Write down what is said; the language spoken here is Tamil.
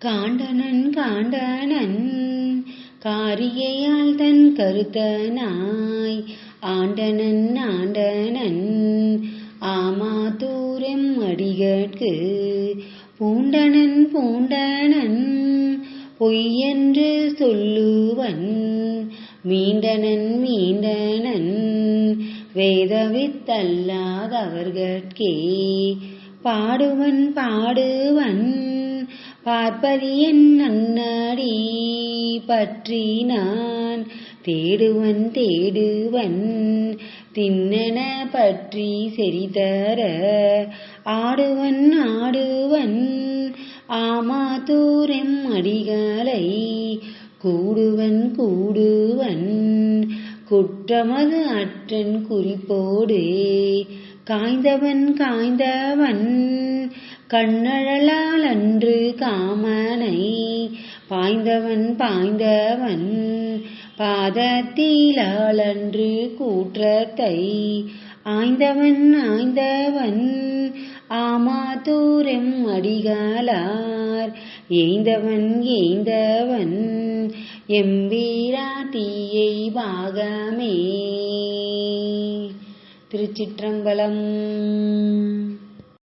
காண்டனன் காண்டனன் காரியையால் தன் கருத்தனாய். ஆண்டனன் ஆண்டனன் ஆமாதூரம் அடிகட்கு. பூண்டனன் பூண்டனன் பொய்யென்று சொல்லுவன். மீண்டனன் மீண்டனன் வேதவித்தல்லாதவர்கட்கே. பாடுவன் பாடுவன். பார்ப்பதியன் அண்ணாடி பற்றி நான் தேடுவன் தேடுவன் தின்னன பற்றி செறிதர ஆடுவன் ஆடுவன் ஆமாத்தூரெம் அடிகளை கூடுவன் கூடுவன் குற்றமது அற்றன் குறிப்போடு காய்ந்தவன் காய்ந்தவன் கண்ணழலால் அன்று காமனை பாய்ந்தவன் பாய்ந்தவன் பாதத்திலாளன்று கூற்றத்தை ஆய்ந்தவன் ஆய்ந்தவன் ஆமாத்தூரம் அடிகாலார் ஏய்ந்தவன் ஏய்ந்தவன் எம்பீராட்டியை பாகமே. திருச்சிற்றம்பலம்